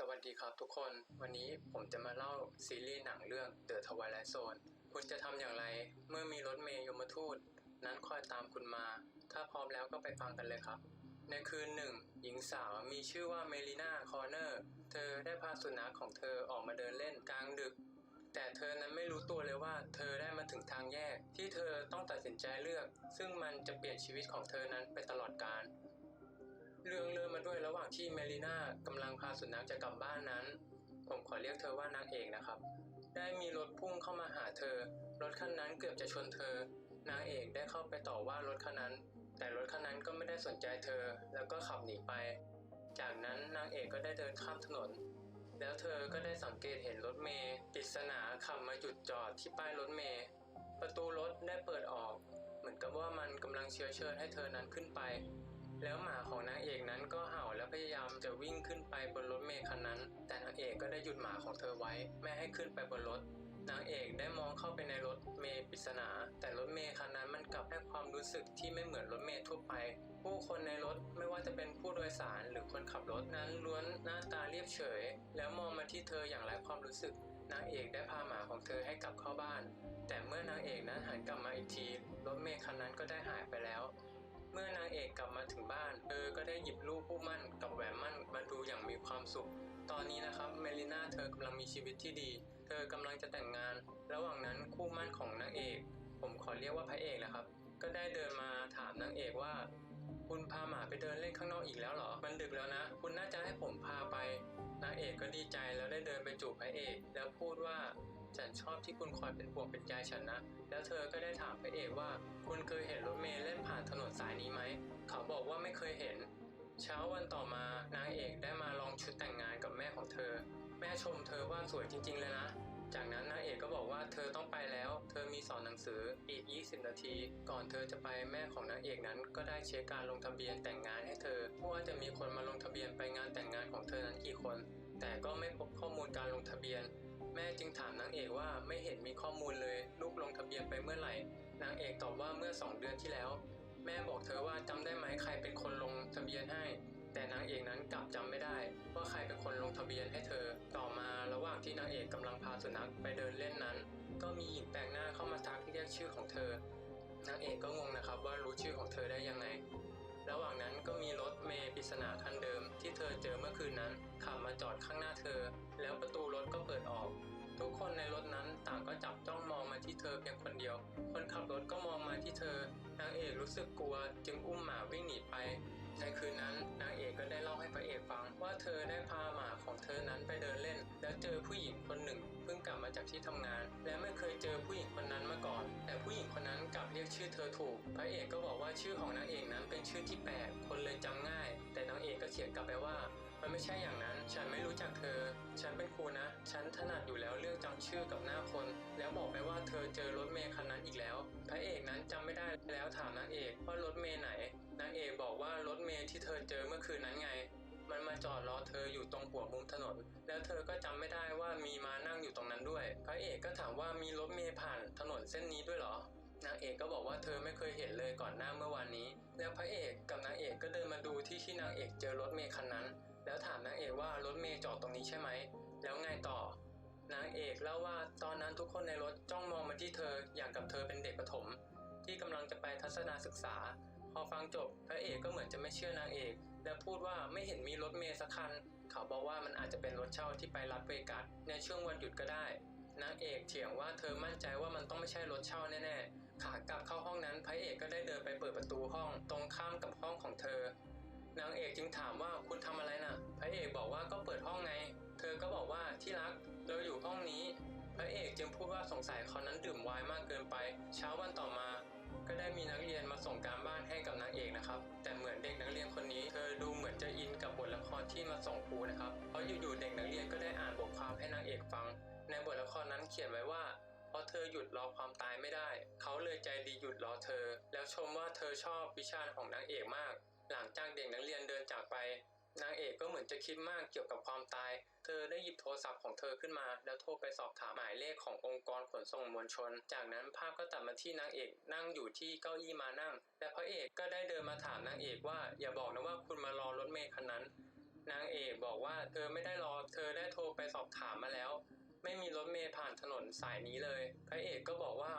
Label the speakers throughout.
Speaker 1: สวัสดีครับทุกคน วันนี้ผมจะมาเล่าซีรีส์หนังเรื่อง The Twilight Zone คุณจะทำอย่างไร เมื่อมีรถเมย์ยมทูต นั้นคอยตามคุณมา ถ้าพร้อมแล้วก็ไปฟังกันเลยครับ ในคืนหนึ่ง หญิงสาวมีชื่อว่าเมลิน่าคอร์เนอร์ เธอได้พาสุนัขของเธอออกมาเดินเล่นกลางดึก แต่เธอนั้นไม่รู้ตัวเลยว่า เธอได้มาถึงทางแยก ที่เธอต้องตัดสินใจเลือก ซึ่งมันจะเปลี่ยนชีวิตของเธอนั้นไปตลอดกาล เรื่องเริ่มมาด้วยระหว่างที่เมลิน่ากำลังพาสุนัขจะกลับบ้านนั้น ผมขอเรียกเธอว่านางเอกนะครับ ได้มีรถพุ่งเข้ามาหาเธอ รถคันนั้นเกือบจะชนเธอ นางเอกได้เข้าไปต่อว่ารถคันนั้น แต่รถคันนั้นก็ไม่ได้สนใจเธอ แล้วก็ขับหนีไป จากนั้นนางเอกก็ได้เดินข้ามถนน แล้วเธอก็ได้สังเกตเห็นรถเมย์ปริศนาขับมาหยุดจอดที่ป้ายรถเมย์ประตูรถได้เปิดออก เหมือนกับว่ามันกำลังเชื้อเชิญให้เธอนั้นขึ้นไป แล้วหมาของนางเอกนั้นก็เห่าและพยายามจะวิ่งขึ้นไปบนรถเมล์คันนั้น แต่นางเอกก็ได้หยุดหมาของเธอไว้ ไม่ให้ขึ้นไปบนรถนางเอกได้มองเข้าไปในรถเมล์ปริศนา แต่รถเมล์คันนั้นมันกลับให้ความรู้สึกที่ไม่เหมือนรถเมล์ทั่วไป ผู้คนในรถไม่ว่าจะเป็นผู้โดยสารหรือคนขับรถนั้นล้วนหน้าตาเรียบเฉย แล้วมองมาที่เธออย่างไร้ความรู้สึก นางเอกได้พาหมาของเธอให้กลับเข้าบ้าน แต่เมื่อนางเอกนั้นหันกลับมาอีกที รถเมล์คันนั้นก็ได้หายไปแล้ว เมื่อนางเอกกลับมาถึงบ้าน เธอก็ได้หยิบรูปคู่มั่นกับแหวนมั่นมาดูอย่างมีความสุข ตอนนี้นะครับเมลิน่าเธอกำลังมีชีวิตที่ดี เธอกำลังจะแต่งงาน ระหว่างนั้นคู่มั่นของนางเอก ผมขอเรียกว่าพระเอกนะครับ ก็ได้เดินมาถามนางเอกว่า คุณพาหมาไปเดินเล่นข้างนอกอีกแล้วเหรอ มันดึกแล้วนะ คุณน่าจะให้ผมพาไป นางเอกก็ดีใจแล้วได้เดินไปจูบพระเอก แล้วพูดว่า ฉันชอบที่คุณคอยเป็นห่วงเป็นใยฉันนะ แล้วเธอก็ได้ถามพระเอกว่า คุณเคยเห็นรถเมล์เล่นผ่านถนนสายนี้ไหม เขาบอกว่าไม่เคยเห็น เช้าวันต่อมานางเอกได้มาลองชุดแต่งงานกับแม่ของเธอ แม่ชมเธอว่าสวยจริง ๆ เลยนะ จากนั้นนางเอกก็บอกว่าเธอต้องไปแล้ว เธอมีสอนหนังสืออีก 20 นาที ก่อนเธอจะไปแม่ของนางเอกนั้น ก็ได้เช็คการลงทะเบียนแต่งงานให้เธอว่าจะมีคนมาลงทะเบียนไปงานแต่งงานของเธอนั้นกี่คน แต่ก็ไม่พบข้อมูลการลงทะเบียน แม่จึงถามนางเอกว่าไม่เห็นมีข้อมูลเลย ลูกลงทะเบียนไปเมื่อไหร่ นางเอกตอบว่าเมื่อ 2 เดือนที่แล้ว แม่บอกเธอว่าจำได้ไหมใครเป็นคนลงทะเบียนให้ แต่นางเอกนั้นกลับจำไม่ได้ ว่าใครเป็นคนลงทะเบียนให้เธอ ต่อมาระหว่างที่นางเอกกำลังพาสุนัขไปเดินเล่นนั้น ก็มีหญิงแปลกหน้าเข้ามาทักเรียกชื่อของเธอนางเอกก็งงนะครับว่ารู้ชื่อของเธอได้ยังไง ระหว่างนั้นก็มีรถเมย์ปริศนาคันเดิมที่เธอเจอเมื่อคืนนั้นขับมาจอดข้างหน้าเธอ แล้วประตูรถก็เปิดออก ทุกคนในรถนั้นต่างก็จับจ้องมองมาที่เธอเพียงคนเดียว คนขับรถก็มองมาที่เธอนางเอกรู้สึกกลัว จึงอุ้มหมาวิ่งหนีไป ในคืนนั้นนางเอกก็ได้เล่าให้พระเอกฟัง ว่าเธอได้พาหมาของเธอนั้นไปเดินเล่น แล้วเจอผู้หญิงคนหนึ่งเพิ่งกลับมาจากที่ทำงาน และไม่เคยเจอผู้หญิงคนนั้นมาก่อน แต่ผู้หญิงคนนั้นกลับเรียกชื่อเธอถูก พระเอกก็บอกว่าชื่อของนางเอกนั้นเป็นชื่อที่แปลกคนเลยจำง่าย แต่นางเอกก็เขียนกลับไปว่า มันไม่ใช่อย่างนั้น ฉันไม่รู้จักเธอ ฉันเป็นครูนะ ฉันถนัดอยู่แล้วเรื่องจำชื่อกับหน้าคน แล้วบอกไปว่าเธอเจอรถเมย์คันนั้นอีกแล้ว พระเอกนั้นจำไม่ได้แล้วถามนางเอกว่ารถเมย์ไหน นางเอกบอกว่ารถเมย์ที่เธอเจอเมื่อคืนนั้นไงมันมาจอดรอเธออยู่ตรงหัวมุมถนน แล้วเธอก็จำไม่ได้ว่ามีมานั่งอยู่ตรงนั้นด้วย พระเอกก็ถามว่ามีรถเมย์ผ่านถนนเส้นนี้ด้วยเหรอ นางเอกก็บอกว่าเธอไม่เคยเห็นเลยก่อนหน้าเมื่อวานนี้ แล้วพระเอกกับนางเอกก็เดินมาดูที่ที่นางเอกเจอรถเมย์คันนั้น แล้วถามนางเอกว่ารถเมย์จอดตรงนี้ใช่ไหม แล้วไงต่อ นางเอกเล่าว่าตอนนั้นทุกคนในรถจ้องมองมาที่เธออย่างกับเธอเป็นเด็กประถม ที่กำลังจะไปทัศนศึกษา พอฟังจบพระเอกก็เหมือนจะไม่เชื่อนางเอก และพูดว่าไม่เห็นมีรถเมล์สักคัน เขาบอกว่ามันอาจจะเป็นรถเช่าที่ไปรัสเวกัสในช่วงวันหยุดก็ได้นางเอกเถียงว่าเธอมั่นใจว่ามันต้องไม่ใช่รถเช่าแน่ๆ ขากลับเข้าห้องนั้นพระเอกก็ได้เดินไปเปิดประตูห้อง ตรงข้ามกับห้องของเธอ นางเอกจึงถามว่าคุณทำอะไรน่ะ พระเอกบอกว่าก็เปิดห้องไง เธอก็บอกว่าที่รักเราอยู่ห้องนี้ พระเอกจึงพูดว่าสงสัยเขานั้นดื่มไวน์มากเกินไป เช้าวันต่อมา ก็ได้มีนักเรียนมาส่งการบ้านให้กับนางเอกนะครับ แต่เหมือนเด็กนักเรียนคนนี้ เธอดูเหมือนจะอินกับบทละครที่มาส่งครูนะครับ เพราะอยู่ๆเด็กนักเรียนก็ได้อ่านบทความให้นางเอกฟัง ในบทละครนั้นเขียนไว้ว่าเพราะเธอหยุดรอความตายไม่ได้ เขาเลยใจดีหยุดรอเธอ แล้วชมว่าเธอชอบวิชาของนางเอกมาก หลังจากเด็กนักเรียนเดินจากไป นางเอกก็เหมือนจะคิดมากเกี่ยวกับความตาย เธอได้หยิบโทรศัพท์ของเธอขึ้นมา แล้วโทรไปสอบถามหมายเลขขององค์กรขนส่งมวลชน จากนั้นภาพก็ตัดมาที่นางเอกนั่งอยู่ที่เก้าอี้มานั่ง และพระเอกก็ได้เดินมาถามนางเอกว่าอย่าบอกนะว่าคุณมารอรถเมล์คันนั้น นางเอกบอกว่าเธอไม่ได้รอ เธอได้โทรไปสอบถามมาแล้วไม่มีรถเมล์ผ่านถนนสายนี้เลย พระเอกก็บอกว่า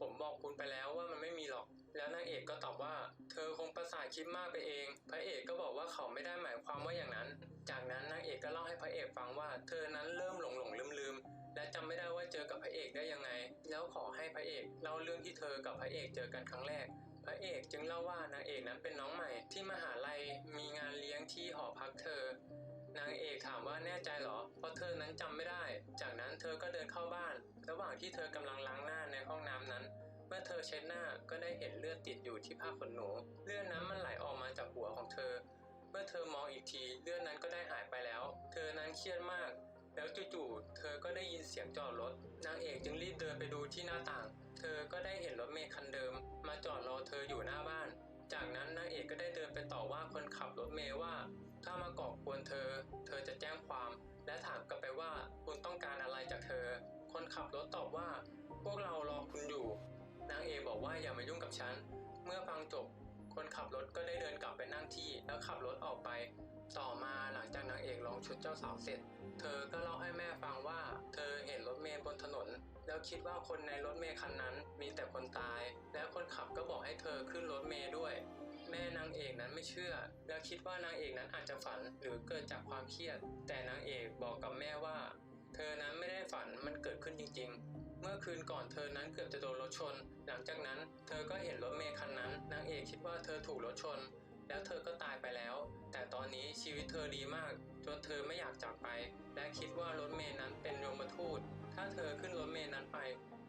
Speaker 1: ผมบอกคุณไปแล้วว่ามันไม่มีหรอก แล้วนางเอกก็ตอบว่า เธอคงประสาทคิดมากไปเอง พระเอกก็บอกว่าเขาไม่ได้หมายความว่าอย่างนั้น จากนั้นนางเอกก็เล่าให้พระเอกฟังว่า เธอนั้นเริ่มหลงหลงลืมลืมและจำไม่ได้ว่าเจอกับพระเอกได้ยังไง แล้วขอให้พระเอกเล่าเรื่องที่เธอกับพระเอกเจอกันครั้งแรก พระเอกจึงเล่าว่านางเอกนั้นเป็นน้องใหม่ ที่มหาลัยมีงานเลี้ยงที่หอพักเธอนางเอกถามว่าแน่ใจเหรอ เพราะเธอนั้นจำไม่ได้ จากนั้นเธอก็เดินเข้าบ้าน ระหว่างที่เธอกำลังล้างหน้าในห้องน้ำนั้น เมื่อเธอเช็ดหน้าก็ได้เห็น ผ้าขนหนู เลือดนั้นมันไหลออกมาจากหัวของเธอ เมื่อเธอมองอีกทีเลือดนั้นก็ได้หายไปแล้ว เธอนั้นเครียดมาก แล้วจู่ๆเธอก็ได้ยินเสียงจอดรถ นางเอกจึงรีบเดินไปดูที่หน้าต่าง เธอก็ได้เห็นรถเมล์คันเดิม มาจอดรอเธออยู่หน้าบ้าน จากนั้นนางเอกก็ได้เดินไปต่อว่าคนขับรถเมล์ว่า ถ้ามาก่อกวนเธอ เธอจะแจ้งความ และถามกลับไปว่าคุณต้องการอะไรจากเธอ คนขับรถตอบว่า พวกเรารอคุณอยู่นางเอกบอกว่าอย่ามายุ่งกับฉัน มื่อฟังจบคนขับรถก็ได้เดินกลับไปนั่งที่แล้วขับรถออกไป ต่อมาหลังจากนางเอกลองชุดเจ้าสาวเสร็จ เธอก็เล่าให้แม่ฟังว่า เธอเห็นรถเมล์บนถนน แล้วคิดว่าคนในรถเมล์คันนั้นมีแต่คนตาย แล้วคนขับก็บอกให้เธอขึ้นรถเมล์ด้วย แม่นางเอกนั้นไม่เชื่อ แล้วคิดว่านางเอกนั้นอาจจะฝันหรือเกิดจากความเครียด แต่นางเอกบอกกับแม่ว่า เธอนั้นไม่ได้ฝันมันเกิดขึ้นจริงๆ เมื่อคืนก่อนเธอนั้นเกือบจะโดนรถชน หลังจากนั้นเธอก็เห็นรถเมล์คันนั้น นางเอกคิดว่าเธอถูกรถชน แล้วเธอก็ตายไปแล้ว แต่ตอนนี้ชีวิตเธอดีมาก จนเธอไม่อยากจากไป และคิดว่ารถเมล์นั้นเป็นโยมทูต ถ้าเธอขึ้นรถเมล์นั้นไป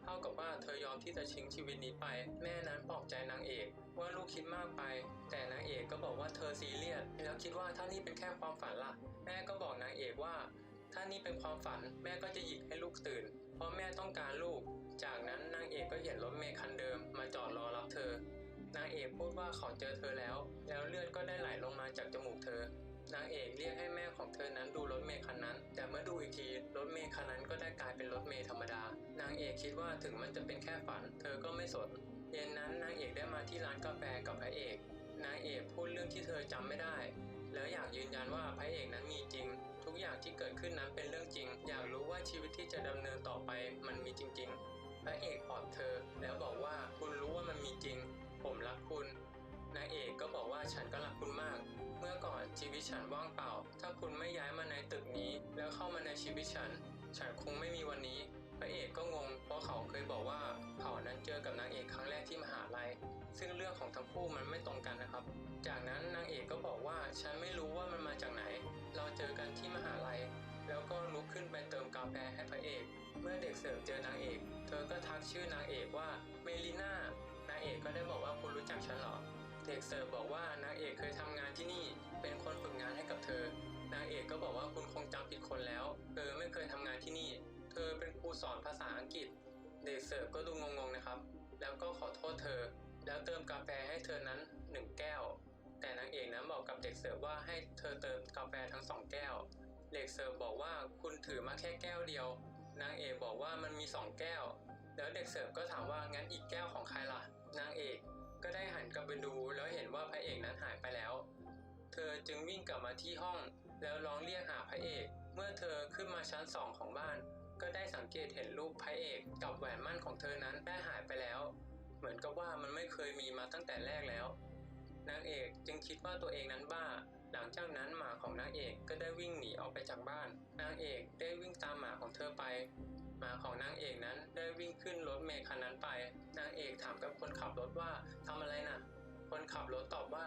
Speaker 1: เท่ากับว่าเธอยอมที่จะชิงชีวิตนี้ไป แม่นั้นปลอบใจนางเอก ว่าลูกคิดมากไป แต่นางเอกก็บอกว่าเธอซีเรียส แล้วคิดว่าถ้านี่เป็นแค่ความฝันล่ะ แม่ก็บอกนางเอกว่า ถ้านี่เป็นความฝัน แม่ก็จะหยิกให้ลูกตื่น พราะแม่ต้องการลูก จากนั้นนางเอกก็เห็นรถเมล์คันเดิมมาจอดรอรับเธอ นางเอกพูดว่าเขาเจอเธอแล้ว แล้วเลือดก็ได้ไหลลงมาจากจมูกเธอ นางเอกเรียกให้แม่ของเธอนั้นดูรถเมล์คันนั้น แต่เมื่อดูอีกทีรถเมล์คันนั้นก็ได้กลายเป็นรถเมล์ธรรมดา นางเอกคิดว่าถึงมันจะเป็นแค่ฝัน เธอก็ไม่สน เย็นนั้นนางเอกได้มาที่ร้านกาแฟกับพระเอก นางเอกพูดเรื่องที่เธอจำไม่ได้ แล้วอยากยืนยันว่าพระเอกนั้นมีจริง กอย่างที่เกิดขึ้นนั้นเป็นเรื่องจริง อยากรู้ว่าชีวิตที่จะดำเนินต่อไปมันมีจริง ๆ พระเอกปลอบเธอ แล้วบอกว่าคุณรู้ว่ามันมีจริง ผมรักคุณนายเอกก็บอกว่าฉันก็รักคุณมาก เมื่อก่อนชีวิตฉันว่างเปล่า ถ้าคุณไม่ย้ายมาในตึกนี้ แล้วเข้ามาในชีวิตฉัน ฉันคงไม่มีวันนี้ ระเอกก็งง เพราะเขาเคยบอกว่าเขานั้นเจอกับนางเอกครั้งแรกที่มหาลัย ซึ่งเรื่องของทั้งคู่มันไม่ตรงกันนะครับ จากนั้นนางเอกก็บอกว่าฉันไม่รู้ว่ามันมาจากไหน เราเจอกันที่มหาลัย แล้วก็ลุกขึ้นไปเติมกาแฟให้พระเอก เมื่อเด็กเสิร์ฟเจอนางเอก เธอก็ทักชื่อนางเอกว่าเมลิน่านางเอกก็ได้บอกว่าคุณรู้จักฉันเหรอ เด็กเสิร์ฟบอกว่านางเอกเคยทำงานที่นี่ เป็นคนฝึกงานให้กับเธอ นางเอกก็บอกว่าคุณคงจำผิดคนแล้ว เธอไม่เคยทำงานที่นี่ เธอเป็นครูสอนภาษาอังกฤษ เด็กเสิร์ฟก็ดูงงๆนะครับ แล้วก็ขอโทษเธอ แล้วเติมกาแฟให้เธอนั้นหนึ่งแก้ว แต่นางเอกนั้นบอกกับเด็กเสิร์ฟว่าให้เธอเติมกาแฟทั้งสองแก้ว เด็กเสิร์ฟบอกว่าคุณถือมาแค่แก้วเดียว นางเอกบอกว่ามันมีสองแก้ว แล้วเด็กเสิร์ฟก็ถามว่างั้นอีกแก้วของใครล่ะ นางเอกก็ได้หันกลับไปดูแล้วเห็นว่าพระเอกนั้นหายไปแล้ว เธอจึงวิ่งกลับมาที่ห้อง แล้วร้องเรียกหาพระเอก เมื่อเธอขึ้นมาชั้นสองของบ้าน ก็ได้สังเกตเห็นรูปพระเอกกับแหวนมั่นของเธอนั้นได้หายไปแล้ว เหมือนกับว่ามันไม่เคยมีมาตั้งแต่แรกแล้ว นางเอกจึงคิดว่าตัวเองนั้นบ้า หลังจากนั้นหมาของนางเอกก็ได้วิ่งหนีออกไปจากบ้าน นางเอกได้วิ่งตามหมาของเธอไป หมาของนางเอกนั้นได้วิ่งขึ้นรถเมล์คันนั้นไป นางเอกถามกับคนขับรถว่าทำอะไรน่ะ คนขับรถตอบว่า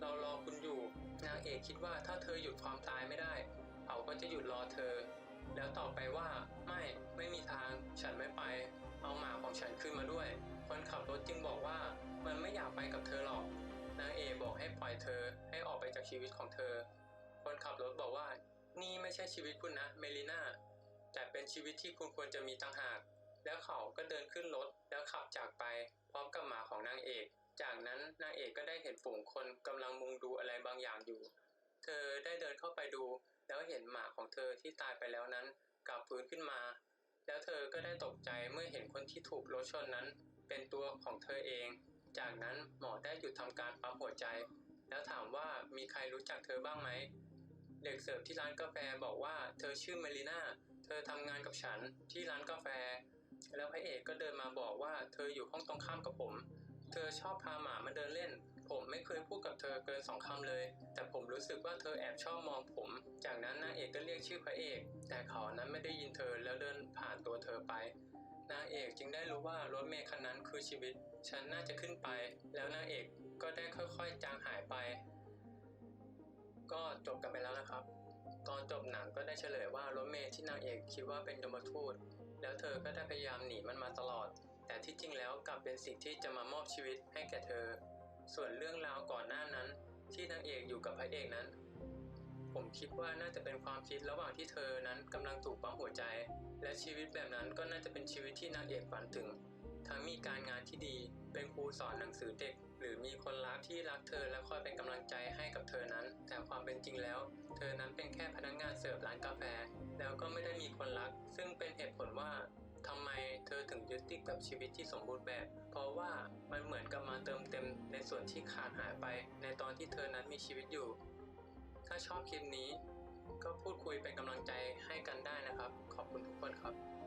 Speaker 1: เรารอคุณอยู่ นางเอกคิดว่าถ้าเธอหยุดความตายไม่ได้เขาก็จะหยุดรอเธอ แล้วตอบไปว่าไม่ไม่มีทาง ฉันไม่ไป เอาหมาของฉันขึ้นมาด้วย คนขับรถจึงบอกว่ามันไม่อยากไปกับเธอหรอกนางเอกบอกให้ปล่อยเธอให้ออกไปจากชีวิตของเธอ คนขับรถบอกว่า นี่ไม่ใช่ชีวิตคุณนะเมลิน่าแต่เป็นชีวิตที่คุณควรจะมีต่างหาก แล้วเขาก็เดินขึ้นรถแล้วขับจากไป พร้อมกับหมาของนางเอก จากนั้นนางเอกก็ได้เห็นฝูงคนกำลังมุงดูอะไรบางอย่างอยู่ เธอได้เดินเข้าไปดู แล้วเห็นหมาของเธอที่ตายไปแล้วนั้นกลับฟื้นขึ้นมา แล้วเธอก็ได้ตกใจเมื่อเห็นคนที่ถูกรถชนนั้น เป็นตัวของเธอเอง จากนั้นหมอได้หยุดทำการปั๊มหัวใจ แล้วถามว่ามีใครรู้จักเธอบ้างไหมเด็กเสิร์ฟที่ร้านกาแฟบอกว่าเธอชื่อเมลิน่า เธอทำงานกับฉันที่ร้านกาแฟ แล้วพระเอกก็เดินมาบอกว่าเธออยู่ห้องตรงข้ามกับผม เธอชอบพาหมามาเดินเล่น ผมไม่เคยพูดกับเธอเกินสองคำเลย แต่ผมรู้สึกว่าเธอแอบชอบมองผม จากนั้นนางเอกก็เรียกชื่อพระเอก แต่เขานั้นไม่ได้ยินเธอแล้วเดินผ่านตัวเธอไป นางเอกจึงได้รู้ว่ารถเมล์คันนั้นคือชีวิต ฉันน่าจะขึ้นไป แล้วนางเอกก็ได้ค่อยๆจางหายไป ก็จบกันไปแล้วนะครับ ตอนจบหนังก็ได้เฉลยว่ารถเมล์ที่นางเอกคิดว่าเป็นยมทูต แล้วเธอก็ได้พยายามหนีมันมาตลอด แต่ที่จริงแล้วกลับเป็นสิ่งที่จะมามอบชีวิตให้แก่เธอ ส่วนเรื่องราวก่อนหน้านั้น ที่นางเอกอยู่กับพระเอกนั้น ผมคิดว่าน่าจะเป็นความคิดระหว่างที่เธอนั้นกำลังถูกปั๊มหัวใจ และชีวิตแบบนั้นก็น่าจะเป็นชีวิตที่นางเอกฝันถึง ทั้งมีการงานที่ดีเป็นครูสอนหนังสือเด็ก หรือมีคนรักที่รักเธอและคอยเป็นกำลังใจให้กับเธอนั้น แต่ความเป็นจริงแล้ว เธอนั้นเป็นแค่พนักงานเสิร์ฟร้านกาแฟ แล้วก็ไม่ได้มีคนรัก ซึ่งเป็นเหตุผลว่า ธอถึงยึดติดกับชีวิตที่สมบูรณ์แบบ เพราะว่ามันเหมือนกับมาเติมเต็มในส่วนที่ขาดหายไปในตอนที่เธอนั้นมีชีวิตอยู่ ถ้าชอบคลิปนี้ ก็พูดคุยเป็นกำลังใจให้กันได้นะครับ ขอบคุณทุกคนครับ